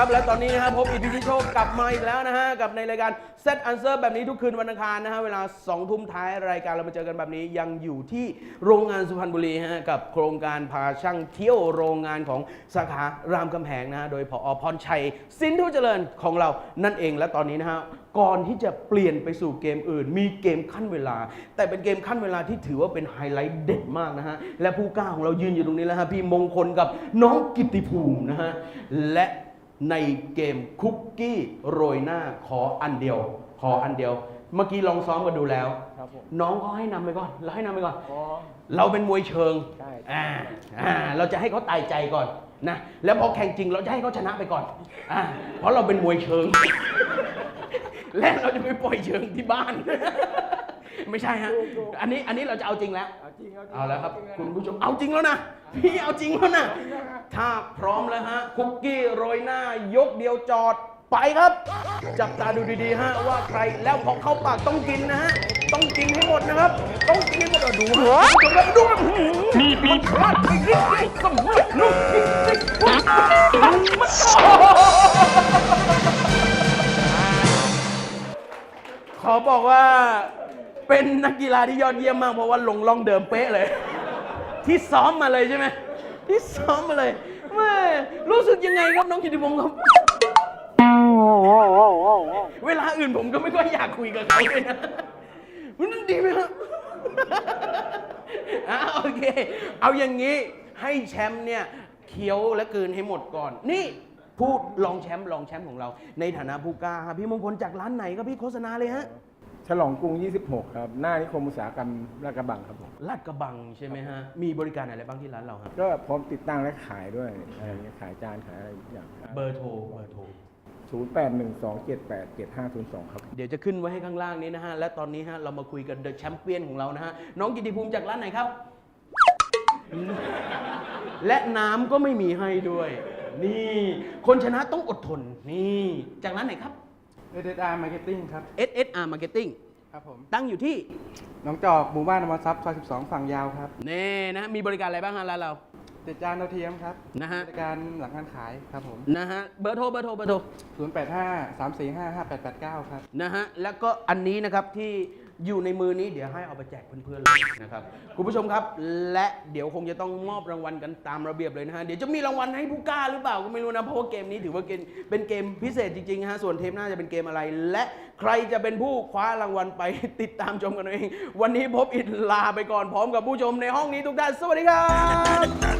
คุณผู้ชมครับ และตอนนี้นะครับพบอีพีที่โชคกลับมาอีกแล้วนะฮะ กับในรายการ Set Answer แบบนี้ทุกคืนวันอังคารนะฮะ เวลา2ทุ่มท้ายรายการเรามาเจอกันแบบนี้ ยังอยู่ที่โรงงานสุพรรณบุรีฮะ กับโครงการพาช่างเที่ยวโรงงานของสาขารามคำแหงนะฮะ โดยผอพรชัย สินทุเจริญของเรานั่นเอง และตอนนี้นะฮะก่อนที่จะเปลี่ยนไปสู่เกมอื่น มีเกมขั้นเวลา แต่เป็นเกมขั้นเวลาที่ถือว่าเป็นไฮไลท์เด็ดมากนะฮะ และผู้กล้าของเรายืนอยู่ตรงนี้แล้วฮะพี่มงคลกับน้องกิติภูมินะฮะและ ในเกมคุกกี้โรยหน้าขออันเดียว ขออันเดียว เมื่อกี้ลองซ้อมกันดูแล้ว ครับผมน้องเขาให้นำไปก่อนเราให้นำไปก่อนอ๋อเราเป็นมวยเชิงใช่ อ่าอ่า เราจะให้เขาตายใจก่อนนะ แล้วพอแข่งจริงเราจะให้เขาชนะไปก่อน อ่า เพราะเราเป็นมวยเชิง และเราจะไปปล่อยเชิงที่บ้าน ไม่ใช่ฮะ อันนี้อันนี้เราจะเอาจริงแล้ว เอาจริงเอาจริงเอาแล้วครับจงนะคุณผู้ชมเอาจริงแล้วนะ พี่เอาจริงแล้วนะ ถ้าพร้อมแล้วฮะ คุกกี้โรยหน้ายกเดียวจอดไปครับ จับตาดูดีๆฮะว่าใครแล้วพอเข้าปากต้องกินนะฮะ ต้องกินให้หมดนะครับ ต้องกินให้หมดอะดูฮะคุณผู้ชมครับดูมีมีพลาดไปนิดเดียวสำเร็จลูกนิดเดียว ขอบอกว่าเป็นนักกีฬาที่ยอดเยี่ยมมาก เพราะว่าลงล่องเดิมเป๊ะเลย ที่ซ้อมมาเลยใช่ไหมที่ซ้อมมาเลยแม่รู้สึกยังไงครับน้องกิติพงศ์ครับเวลาอื่นผมก็ไม่ค่อยอยากคุยกับเขาเลยนะมันดีไหมครับอะโอเค เอาอย่างนี้ให้แชมป์เนี่ยเคี้ยวและกลืนให้หมดก่อน นี่ พูดรองแชมป์รองแชมป์ของเรา ในฐานะผู้กล้าครับพี่มงคลจากร้านไหนครับพี่โฆษณาเลยฮะฉลองกรุง 26 ครับ หน้านิคมอุตสาหกรรมลาดกระบังครับผมลาดกระบังใช่ไหมฮะ มีบริการอะไรบ้างที่ร้านเราครับก็พร้อมติดตั้งและขายด้วยอะไรอย่างเงี้ยขายจานขายอะไรทุกอย่างเบอร์โทรเบอร์โทร0 8 1 2 7 8 7 5 0 2 ครับ เดี๋ยวจะขึ้นไว้ให้ข้างล่างนี้นะฮะ และตอนนี้ฮะเรามาคุยกันเดอะแชมเปี้ยนของเรานะฮะ น้องกิติภูมิจากร้านไหนครับ และน้ำก็ไม่มีให้ด้วย นี่ คนชนะต้องอดทน นี่ จากร้านไหนครับเอเดอาร์มาร์เก็ตติ้งครับ SSR Marketing ครับผม ตั้งอยู่ที่หน้องจอกหมู่บ้านอมรทรัพย์ซอย12 ฝั่งยาวครับนี่นะฮะมีบริการอะไรบ้างฮะร้านเรา ติดจานดาวเทียมครับนะฮะ บริการหลังการขายครับผม นะฮะ เบอร์โทร เบอร์โทร เบอร์โทร 085 345 5889 ครับ นะฮะ แล้วก็อันนี้นะครับที่ อยู่ในมือนี้เดี๋ยวให้เอาไปแจกเพื่อนๆเลยนะครับคุณผู้ชมครับ และเดี๋ยวคงจะต้องมอบรางวัลกันตามระเบียบเลยนะฮะเดี๋ยวจะมีรางวัลให้ผู้กล้าหรือเปล่าก็ไม่รู้นะเพราะว่าเกมนี้ถือว่าเกมเป็นเกมพิเศษจริงๆฮะส่วนเทปหน้าจะเป็นเกมอะไร และใครจะเป็นผู้คว้ารางวัลไปติดตามชมกันเอง วันนี้พบอินลาไปก่อนพร้อมกับผู้ชมในห้องนี้ทุกท่านสวัสดีครับ